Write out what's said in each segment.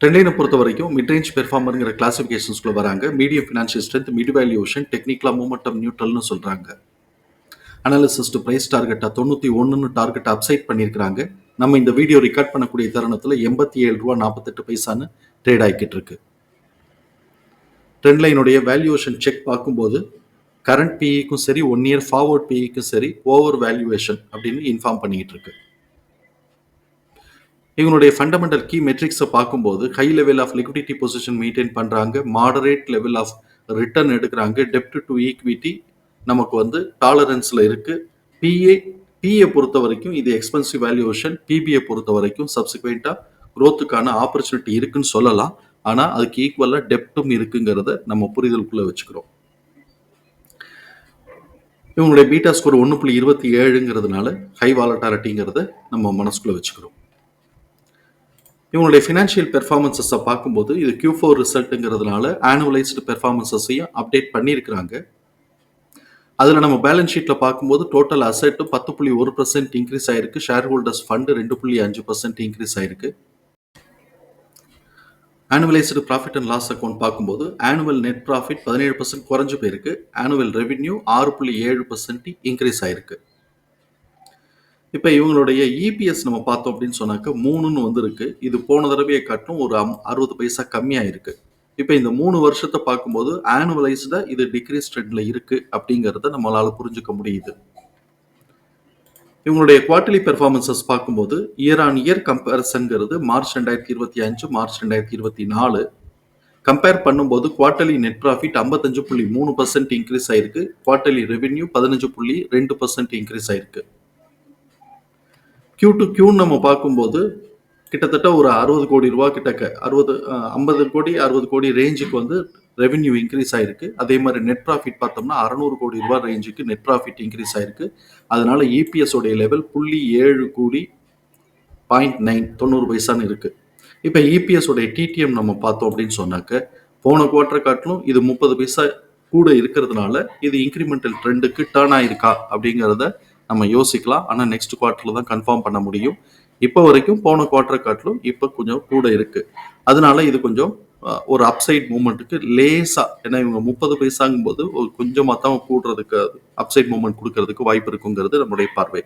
டென்லைனை பொறுத்த வரைக்கும் மிட்ரேஞ்ச் பெர்ஃபார்மருங்கிற கிளாசிஃபிகேஷன்ஸ்குள்ள வராங்க. Medium financial strength mid valuation டெக்னிக்கலாக மூமெண்டம் நியூட்ரல்னு சொல்றாங்க அனாலிசிஸ்ட் ப்ரைஸ் டார்கெட்டாக தொண்ணூற்றி ஒன்றுன்னு டார்கெட் அப்சைட் பண்ணியிருக்கிறாங்க. நம்ம இந்த வீடியோ ரெக்கார்ட் பண்ணக்கூடிய தருணத்தில் எண்பத்தி ஏழு ரூபா நாற்பத்தெட்டு பைசான்னு ட்ரேட் ஆகிக்கிட்டு இருக்கு ட்ரெண்ட் லைனுடைய வேல்யூவேஷன் செக் பார்க்கும்போது கரண்ட் பிஇக்கும் சரி ஒன் இயர் ஃபார்வர்ட் பிஇக்கும் சரி ஓவர் வேல்யூவேஷன் அப்படின்னு இன்ஃபார்ம் பண்ணிக்கிட்டு இருக்கு இவங்களுடைய ஃபண்டமெண்டல் கீ மெட்ரிக்ஸை பார்க்கும்போது high level of liquidity position maintain பண்ணுறாங்க மாடரேட் லெவல் ஆஃப் ரிட்டர்ன் எடுக்கிறாங்க. டெப்ட் டு ஈக்விட்டி நமக்கு வந்து டாலரன்ஸில் இருக்குது பிஏ பிஏ பொறுத்த வரைக்கும் இது எக்ஸ்பென்சிவ் வேல்யூவேஷன் பிபிஏ பொறுத்த வரைக்கும் சப்சிக்வெண்ட்டாக க்ரோத்துக்கான ஆப்பர்ச்சுனிட்டி இருக்குன்னு சொல்லலாம். ஆனால் அதுக்கு ஈக்குவலாக டெப்டும் இருக்குங்கிறத நம்ம புரிதலுக்குள்ளே வச்சுக்கிறோம். இவங்களுடைய பீட்டா ஸ்கோர் ஒன்று புள்ளி இருபத்தி ஏழுங்கிறதுனால ஹை வாலட்டாலிட்டிங்கிறத நம்ம மனசுக்குள்ளே வச்சுக்கிறோம். இவங்களுடைய ஃபினான்ஷியல் பெர்ஃபார்மன்சஸை பார்க்கும்போது இது கியூ ஃபோர் ரிசல்ட்டுங்கிறதுனால ஆனுவலைஸ்டு பெர்ஃபார்மன்சஸையும் அப்டேட் பண்ணியிருக்கிறாங்க. அதில் நம்ம பேலன்ஸ் ஷீட்டில் பார்க்கும்போது டோட்டல் அசெட்டு பத்து புள்ளி ஒரு பர்சன்ட் இன்க்ரீஸ் ஆயிருக்கு. ஷேர் ஹோல்டர்ஸ் ஃபண்டு ரெண்டு புள்ளி அஞ்சு பர்சன்ட் இன்க்ரீஸ் ஆயிருக்கு. Annualised profit and loss account பார்க்கும்போது ஆனுவல் நெட் ப்ராஃபிட் பதினேழு பர்சன்ட் குறைஞ்சு போயிருக்கு. ஆனுவல் ரெவின்யூ ஆறு புள்ளி ஏழு பர்சன்ட் இன்க்ரீஸ் ஆயிருக்கு. இப்போ இவங்களுடைய இபிஎஸ் நம்ம பார்த்தோம் அப்படின்னு சொன்னாக்க மூணுன்னு வந்திருக்கு. இது போன தடவையை காட்டும் ஒரு அம் அறுபது பைசா கம்மியாக இருக்கு இப்போ இந்த மூணு வருஷத்தை பார்க்கும்போது ஆனுவலைஸ்டா இது டிக்ரீஸ் ட்ரெண்ட்ல இருக்கு அப்படிங்கிறத நம்மளால புரிஞ்சுக்க முடியுது. இவங்களுடைய குவார்டர்லி பெர்ஃபார்மன்சஸ் பார்க்கும்போது இயர் ஆன் இயர் கம்பேரிசன்கிறது மார்ச் ரெண்டாயிரத்தி இருபத்தி அஞ்சு மார்ச் ரெண்டாயிரத்தி இருபத்தி நாலு. கம்பேர் பண்ணும்போது குவார்டர்லி நெட் ப்ராஃபிட் ஐம்பத்தஞ்சு புள்ளி மூணு பர்சன்ட் இன்க்ரீஸ் ஆயிருக்கு. குவார்டர்லி ரெவென்யூ பதினஞ்சு புள்ளி ரெண்டு பர்சன்ட் இன்க்ரீஸ் ஆயிருக்கு. கியூ டு கியூன்னு நம்ம பார்க்கும்போது கிட்டத்தட்ட ஒரு அறுபது கோடி ரூபா கிட்டக்க அறுபது ஐம்பது கோடி அறுபது கோடி ரேஞ்சுக்கு வந்து ரெவென்யூ இன்க்ரீஸ் ஆயிருக்கு. அதே மாதிரி நெட் ப்ராஃபிட் பார்த்தோம்னா அறநூறு கோடி ரூபாய் ரேஞ்சுக்கு நெட் ப்ராஃபிட் இன்க்ரீஸ் ஆயிருக்கு. அதனால இபிஎஸ் உடைய லெவல் புள்ளி ஏழு கோடி பாயிண்ட் நைன் தொண்ணூறு பைசான்னு இருக்கு. இப்போ இபிஎஸ் உடைய டிடிஎம் நம்ம பார்த்தோம் அப்படின்னு சொன்னாக்க போன குவார்டர் காட்டிலும் இது முப்பது பைசா கூட இருக்கிறதுனால இது இன்க்ரிமெண்டல் ட்ரெண்டுக்கு டேர்ன் ஆயிருக்கா அப்படிங்கிறத நம்ம யோசிக்கலாம். ஆனால் நெக்ஸ்ட் குவார்ட்டரில் தான் கன்ஃபார்ம் பண்ண முடியும். இப்போ வரைக்கும் போன குவார்ட்டரை காட்டிலும் இப்போ கொஞ்சம் கூட இருக்கு. அதனால இது கொஞ்சம் ஒரு அப்சைட் மூமெண்ட்டுக்கு லேசாக ஏன்னா இவங்க முப்பது பைசாங்கும் போது ஒரு கொஞ்சமாக தான் கூடுறதுக்கு அப்சைட் மூமெண்ட் கொடுக்கறதுக்கு வாய்ப்பு இருக்குங்கிறது நம்முடைய பார்வை.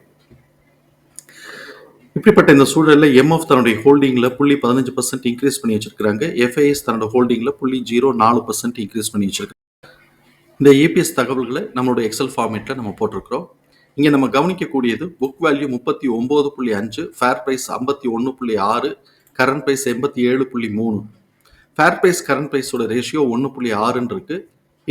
இப்படிப்பட்ட இந்த சூழலில் எம்எஃப் தன்னுடைய ஹோல்டிங்கில் புள்ளி பதினஞ்சு பர்சன்ட் இன்க்ரீஸ் பண்ணி வச்சிருக்காங்க எஃப்ஐஎஸ் தன்னோட ஹோல்டிங்கில் புள்ளி ஜீரோ நாலு பர்சன்ட் இன்க்ரீஸ் பண்ணி வச்சிருக்காங்க. இந்த ஏபிஎஸ் தகவல்களை நம்மளோட எக்ஸல் ஃபார்மேட்டில் நம்ம போட்டிருக்கிறோம். இங்கே நம்ம கவனிக்கக்கூடியது புக் வேல்யூ முப்பத்தி ஒம்பது புள்ளி அஞ்சு ஃபேர் ப்ரைஸ் ஐம்பத்தி ஒன்று புள்ளி ஆறு கரண்ட் ப்ரைஸ் எண்பத்தி ஏழு புள்ளி மூணு. ஃபேர் ப்ரைஸ் கரண்ட் ப்ரைஸோட ரேஷியோ ஒன்று புள்ளி ஆறுன்னு இருக்கு.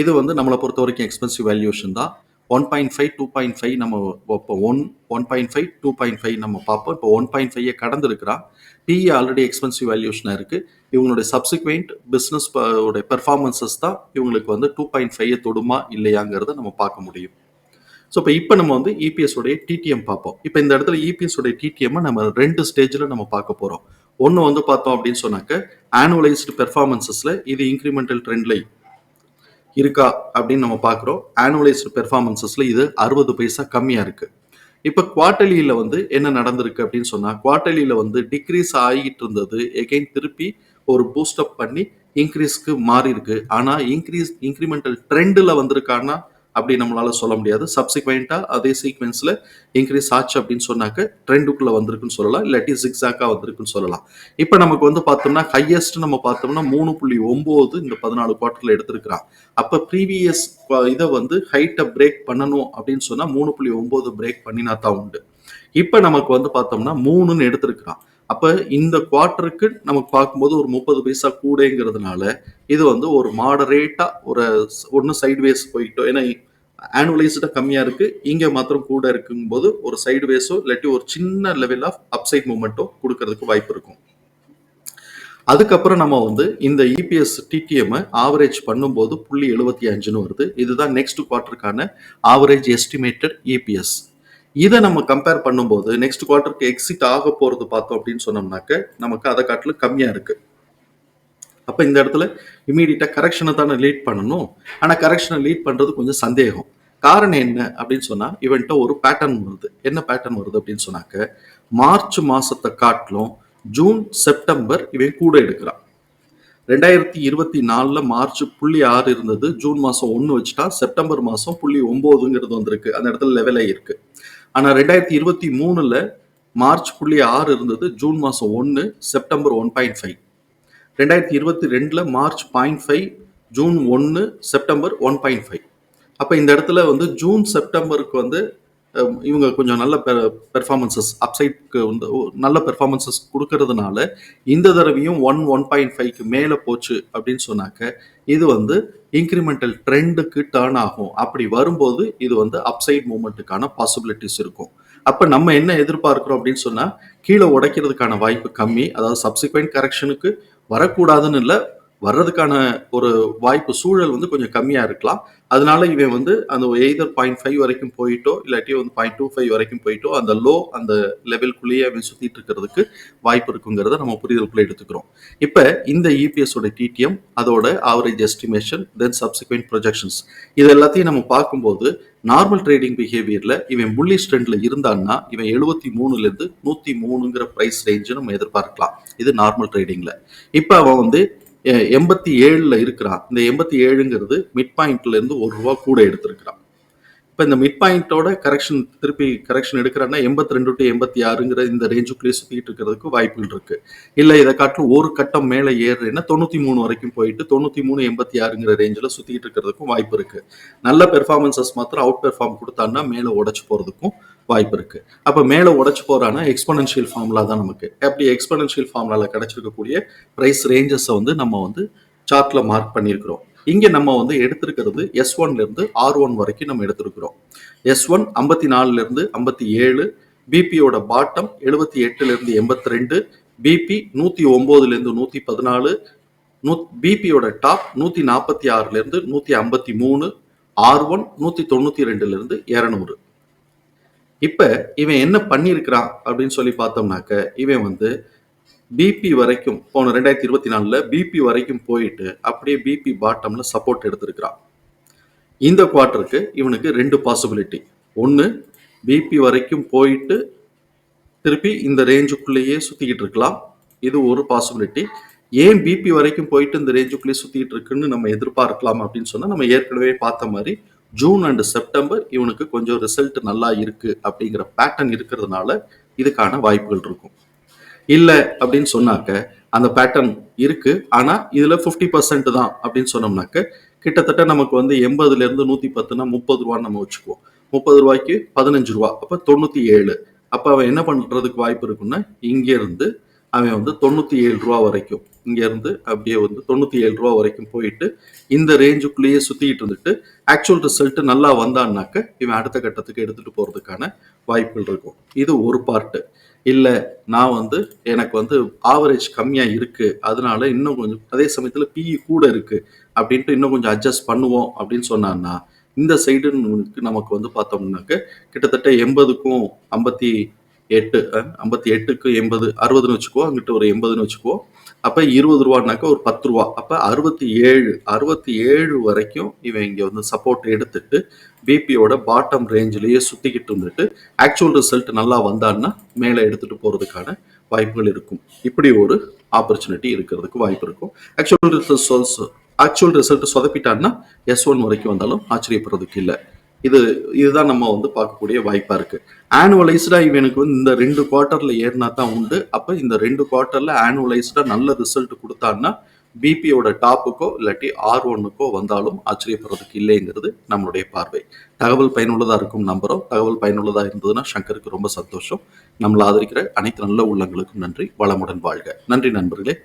இது வந்து நம்மளை பொறுத்த வரைக்கும் எக்ஸ்பென்சிவ் வேல்யூஷன் தான். One point five two point five நம்ம இப்போ one one point five two point five நம்ம பார்ப்போம். இப்போ ஒன் பாயிண்ட் ஃபைவ் கடந்திருக்கிறான். பிஇ ஆல்ரெடி எக்ஸ்பென்சிவ் வேல்யூஷனாக இருக்குது இவங்களுடைய சப்சிக்வெண்ட் பிஸ்னஸ் உடைய பெர்ஃபார்மன்சஸ் தான் இவங்களுக்கு வந்து டூ பாயிண்ட் ஃபைவ் தொடுமா இல்லையாங்கிறத நம்ம பார்க்க முடியும். ஸோ இப்போ இப்போ நம்ம வந்து இபிஎஸ் உடைய டிடிஎம் பார்ப்போம். இப்போ இந்த இடத்துல இபிஎஸ் உடைய டிடிஎம் நம்ம ரெண்டு ஸ்டேஜில் நம்ம பார்க்க போகிறோம் ஒன்று வந்து பார்த்தோம் அப்படின்னு சொன்னாக்க ஆனுவலைஸ்டு பெர்ஃபார்மன்சஸில் இது இன்க்ரிமெண்டல் ட்ரெண்ட்ல இருக்கா அப்படின்னு நம்ம பார்க்குறோம். ஆனுவலைஸ்டு பெர்ஃபார்மன்சஸில் இது அறுபது பைசா கம்மியாக இருக்குது இப்போ குவார்டர்லியில் வந்து என்ன நடந்திருக்கு அப்படின்னு சொன்னால் குவார்டர்லியில் வந்து டிக்ரீஸ் ஆகிட்டு இருந்தது. எகைன் திருப்பி ஒரு பூஸ்டப் பண்ணி இன்க்ரீஸ்க்கு மாறி இருக்கு ஆனால் இன்க்ரீஸ் இன்க்ரிமெண்டல் ட்ரெண்டில் வந்திருக்கான்னா அப்படி நம்மளால சொல்ல முடியாது. சப்சிக்வெண்ட்டாக அதே சீக்வென்ஸில் இன்க்ரீஸ் ஆச்சு அப்படின்னு சொன்னாக்க ட்ரெண்டுக்குள்ளே வந்திருக்குன்னு சொல்லலாம். இல்லாட்டி ஜிக்ஸாக்காக வந்திருக்குன்னு சொல்லலாம். இப்போ நமக்கு வந்து பார்த்தோம்னா ஹையஸ்ட் நம்ம பார்த்தோம்னா மூணு புள்ளி ஒம்பது இந்த பதினாலு குவார்ட்டரில் எடுத்திருக்கிறான். அப்போ ப்ரீவியஸ் இதை வந்து ஹைட்டை பிரேக் பண்ணணும் அப்படின்னு சொன்னால் மூணு புள்ளி ஒம்பது பிரேக் பண்ணினா தான் உண்டு. இப்போ நமக்கு வந்து பார்த்தோம்னா மூணுன்னு எடுத்திருக்கிறான். அப்போ இந்த குவார்ட்டருக்கு நமக்கு பார்க்கும்போது ஒரு முப்பது பைசா கூடங்கிறதுனால இது வந்து ஒரு மாடரேட்டாக ஒரு ஒன்று சைட்வேஸ் போயிட்டோம் ஏன்னா ஆனுவலைஸ்டாக கம்மியாக இருக்குது இங்கே மாத்திரம் கூட இருக்கும்போது ஒரு சைட்வேஸோ இல்லாட்டி ஒரு சின்ன லெவல் ஆஃப் அப்சைட் மூமெண்ட்டோ கொடுக்கறதுக்கு வாய்ப்பு இருக்கும். அதுக்கப்புறம் நம்ம வந்து இந்த இபிஎஸ் டிடிஎம் ஆவரேஜ் பண்ணும்போது புள்ளி எழுபத்தி அஞ்சுன்னு வருது. இதுதான் நெக்ஸ்ட் குவார்ட்டருக்கான ஆவரேஜ் எஸ்டிமேட்டட் இபிஎஸ் இதை நம்ம கம்பேர் பண்ணும்போது நெக்ஸ்ட் குவார்ட்டருக்கு எக்ஸிட் ஆக போறது பார்த்தோம் அப்படின்னு சொன்னோம்னாக்க நமக்கு அதை காட்டிலும் கம்மியா இருக்கு. அப்ப இந்த இடத்துல இமீடியட்டா கரெக்ஷனை தானே லீட் பண்ணணும். ஆனா கரெக்ஷனை லீட் பண்றது கொஞ்சம் சந்தேகம். காரணம் என்ன அப்படின்னு சொன்னா இவன்ட்ட ஒரு பேட்டர்ன் வருது. என்ன பேட்டர்ன் வருது அப்படின்னு சொன்னாக்க மார்ச் மாசத்தை காட்டிலும் ஜூன் செப்டம்பர் இவன் கூட எடுக்கிறான். ரெண்டாயிரத்தி இருபத்தி நாலுல மார்ச் புள்ளி ஆறு இருந்தது ஜூன் மாசம் ஒன்று வச்சுட்டா செப்டம்பர் மாசம் புள்ளி ஒன்பதுங்கிறது வந்திருக்கு. அந்த இடத்துல லெவலே இருக்கு. ஆனால் ரெண்டாயிரத்தி இருபத்தி மூணில் மார்ச் புள்ளி ஆறு இருந்தது ஜூன் மாதம் ஒன்று செப்டம்பர் ஒன் பாயிண்ட் ஃபைவ் ரெண்டாயிரத்தி இருபத்தி ரெண்டில் மார்ச் பாயிண்ட் ஃபைவ் ஜூன் ஒன்று செப்டம்பர் ஒன் பாயிண்ட் ஃபைவ் அப்போ இந்த இடத்துல வந்து ஜூன் செப்டம்பருக்கு வந்து இவங்க கொஞ்சம் நல்ல பெர்ஃபார்மன்சஸ் அப்சைட்க்கு வந்து நல்ல பெர்ஃபார்மன்சஸ் கொடுக்கறதுனால இந்த தடவையும் ஒன் ஒன் பாயிண்ட் ஃபைவ்க்கு மேலே போச்சு அப்படின்னு சொன்னாக்க இது வந்து இன்க்ரிமெண்டல் ட்ரெண்டுக்கு டேர்ன் ஆகும். அப்படி வரும்போது இது வந்து அப்சைட் மூமெண்ட்டுக்கான பாசிபிலிட்டிஸ் இருக்கும். அப்போ நம்ம என்ன எதிர்பார்க்கிறோம் அப்படின்னு சொன்னால் கீழே உடைக்கிறதுக்கான வாய்ப்பு கம்மி. அதாவது சப்சிக்வெண்ட் கரெக்ஷனுக்கு வரக்கூடாதுன்னு இல்லை வர்றதுக்கான ஒரு வாய்ப்பு சூழல் வந்து கொஞ்சம் கம்மியாக இருக்கலாம். அதனால இவன் வந்து அந்த எய்தர் பாயிண்ட் ஃபைவ் வரைக்கும் போயிட்டோ இல்லாட்டி வந்து பாயிண்ட் டூ ஃபைவ் வரைக்கும் போயிட்டோ அந்த லோ அந்த லெவல்குள்ளேயே அவன் சுற்றிட்டு இருக்கிறதுக்கு வாய்ப்பு இருக்குங்கிறத நம்ம புரிதலுக்குள்ளே எடுத்துக்கிறோம். இப்போ இந்த இபிஎஸோட டிடிஎம் அதோட average estimation then subsequent projections இது எல்லாத்தையும் நம்ம பார்க்கும்போது நார்மல் ட்ரேடிங் பிஹேவியரில் இவன் புல்லிஷ் ஸ்ட்ரெண்டில் இருந்தான்னா இவன் எழுபத்தி மூணுலேருந்து நூற்றி மூணுங்கிற ப்ரைஸ் ரேஞ்சு நம்ம எதிர்பார்க்கலாம். இது நார்மல் ட்ரேடிங்கில் இப்போ அவன் வந்து எண்பத்தி ஏழில் இருக்கிறான் இந்த எண்பத்தி ஏழுங்கிறது மிட் பாயிண்ட்லேருந்து ஒரு ரூபா கூட எடுத்திருக்கிறான் இப்போ இந்த மிட் பாயிண்ட்டோட கரெக்ஷன் திருப்பி கரெக்ஷன் எடுக்கிறான்னா எண்பத்தி ரெண்டு டு எண்பத்தி ஆறுங்கிற இந்த ரேஞ்சுக்குள்ளேயே சுற்றிட்டு இருக்கிறதுக்கு வாய்ப்புகள் இருக்குது இல்லை இதை காட்டிலும் ஒரு கட்டம் மேலே ஏறுறேன்னா தொண்ணூற்றி மூணு வரைக்கும் போயிட்டு தொண்ணூற்றி மூணு எண்பத்தி ஆறுங்கிற ரேஞ்சில் சுற்றிட்டு இருக்கிறதுக்கும் வாய்ப்பு இருக்குது நல்ல பெர்ஃபார்மன்சஸ் மாத்திரம் அவுட் பெர்ஃபார்ம் கொடுத்தான்னா மேலே உடச்சி போகிறதுக்கும் வாய்ப்பு இருக்குது அப்போ மேலே உடச்சி போகிறான்னா எக்ஸ்பனன்ஷியல் ஃபார்முலா தான் நமக்கு. அப்படி எக்ஸ்பனன்ஷியல் ஃபார்முலாவில் கிடச்சிருக்கக்கூடிய ப்ரைஸ் ரேஞ்சஸை வந்து நம்ம வந்து சார்ட்டில் மார்க் பண்ணியிருக்கிறோம். இங்கே நம்ம வந்து எடுத்திருக்கிறது எஸ் ஒன்லேருந்து ஆர் ஒன் வரைக்கும் நம்ம எடுத்திருக்கிறோம். எஸ் ஒன் ஐம்பத்தி நாலுலேருந்து ஐம்பத்தி ஏழு பிபியோட பாட்டம் எழுபத்தி எட்டுலேருந்து எண்பத்தி ரெண்டு பிபி நூற்றி ஒம்போதுலேருந்து நூற்றி பதினாலு நூ பிபியோட டாப் நூற்றி நாற்பத்தி ஆறுலேருந்து நூற்றி ஐம்பத்தி மூணு ஆர் ஒன் நூற்றி தொண்ணூற்றி ரெண்டுலேருந்து இரநூறு. இப்போ இவன் என்ன பண்ணியிருக்கிறான் அப்படின்னு சொல்லி பார்த்தோம்னாக்க இவன் வந்து பிபி வரைக்கும் போன ரெண்டாயிரத்தி இருபத்தி நாலில் பிபி வரைக்கும் போயிட்டு அப்படியே பிபி பாட்டமில் சப்போர்ட் எடுத்திருக்கிறான். இந்த குவார்ட்டருக்கு இவனுக்கு ரெண்டு பாசிபிலிட்டி ஒன்று பிபி வரைக்கும் போயிட்டு திருப்பி இந்த ரேஞ்சுக்குள்ளேயே சுற்றிக்கிட்டு இருக்கலாம். இது ஒரு பாசிபிலிட்டி ஏன் பிபி வரைக்கும் போயிட்டு இந்த ரேஞ்சுக்குள்ளேயே சுற்றிக்கிட்டு இருக்குன்னு நம்ம எதிர்பார்க்கலாம் அப்படின்னு சொன்னால் நம்ம ஏற்கனவே பார்த்த மாதிரி ஜூன் அண்ட் செப்டம்பர் இவனுக்கு கொஞ்சம் ரிசல்ட் நல்லா இருக்கு அப்படிங்கிற பேட்டர்ன் இருக்கிறதுனால இதுக்கான வாய்ப்புகள் இருக்கும். இல்லை அப்படின்னு சொன்னாக்க அந்த பேட்டர்ன் இருக்கு. ஆனால் இதில் ஃபிஃப்டி பர்சன்ட் தான் அப்படின்னு சொன்னோம்னாக்க கிட்டத்தட்ட நமக்கு வந்து எண்பதுலேருந்து நூற்றி பத்துனா முப்பது ரூபான்னு நம்ம வச்சுக்குவோம். முப்பது ரூபாய்க்கு பதினஞ்சு ரூபா அப்போ தொண்ணூற்றி ஏழு. அப்போ அவன் என்ன பண்ணுறதுக்கு வாய்ப்பு இருக்குன்னா இங்கேருந்து அவன் வந்து தொண்ணூற்றி ஏழு ரூபா வரைக்கும் இங்கேருந்து அப்படியே வந்து தொண்ணூற்றி ஏழு ரூபா வரைக்கும் போயிட்டு இந்த ரேஞ்சுக்குள்ளேயே சுற்றிக்கிட்டு இருந்துட்டு ஆக்சுவல் ரிசல்ட் நல்லா வந்தான்னாக்க இவன் அடுத்த கட்டத்துக்கு எடுத்துகிட்டு போகிறதுக்கான வாய்ப்புகள் இருக்கும். இது ஒரு பார்ட்டு இல்லை நான் வந்து எனக்கு வந்து ஆவரேஜ் கம்மியாக இருக்குது அதனால இன்னும் கொஞ்சம் அதே சமயத்தில் பிஇ கூட இருக்குது அப்படின்ட்டு இன்னும் கொஞ்சம் அட்ஜஸ்ட் பண்ணுவோம் அப்படின்னு சொன்னான்னா இந்த சைடு நமக்கு வந்து பார்த்தோம்னாக்க கிட்டத்தட்ட எண்பதுக்கும் ஐம்பத்தி எட்டு ஐம்பத்தி எட்டுக்கு எண்பது அறுபதுன்னு வச்சுக்கோ அங்கிட்ட ஒரு எண்பதுன்னு வச்சுக்கோ அப்போ இருபது ரூபான்னாக்கா ஒரு பத்து ரூபா. அப்போ அறுபத்தி ஏழு அறுபத்தி ஏழு வரைக்கும் இவன் இங்கே வந்து சப்போர்ட் எடுத்துட்டு பிபியோட பாட்டம் ரேஞ்சிலேயே சுற்றிக்கிட்டு இருந்துட்டு ஆக்சுவல் ரிசல்ட் நல்லா வந்தான்னா மேலே எடுத்துகிட்டு போகிறதுக்கான வாய்ப்புகள் இருக்கும். இப்படி ஒரு ஆப்பர்ச்சுனிட்டி இருக்கிறதுக்கு வாய்ப்பு இருக்கும். ஆக்சுவல் ரிசல்ட் ஆக்சுவல் ரிசல்ட் சொதப்பிட்டான்னா எஸ் ஒன் வரைக்கும் வந்தாலும் ஆச்சரியப்படுறதுக்கு இல்லை. இது இதுதான் நம்ம வந்து பார்க்கக்கூடிய வாய்ப்பா இருக்கு. ஆனுவலைஸ்டா இவனுக்கு வந்து இந்த ரெண்டு குவார்ட்டர்ல ஏறினா தான் உண்டு. அப்ப இந்த ரெண்டு குவார்ட்டர்ல ஆனுவலைஸ்டா நல்ல ரிசல்ட் கொடுத்தான்னா பிபியோட டாப்புக்கோ இல்லாட்டி ஆர் ஒன்னுக்கோ வந்தாலும் ஆச்சரியப்படுறதுக்கு இல்லைங்கிறது நம்மளுடைய பார்வை. தகவல் பயனுள்ளதா இருக்கும் நம்புறோம். தகவல் பயனுள்ளதா இருந்ததுன்னா சங்கருக்கு ரொம்ப சந்தோஷம். நம்மளை ஆதரிக்கிற அனைத்து நல்ல உள்ளங்களுக்கும் நன்றி. வளமுடன் வாழ்க. நன்றி நண்பர்களே.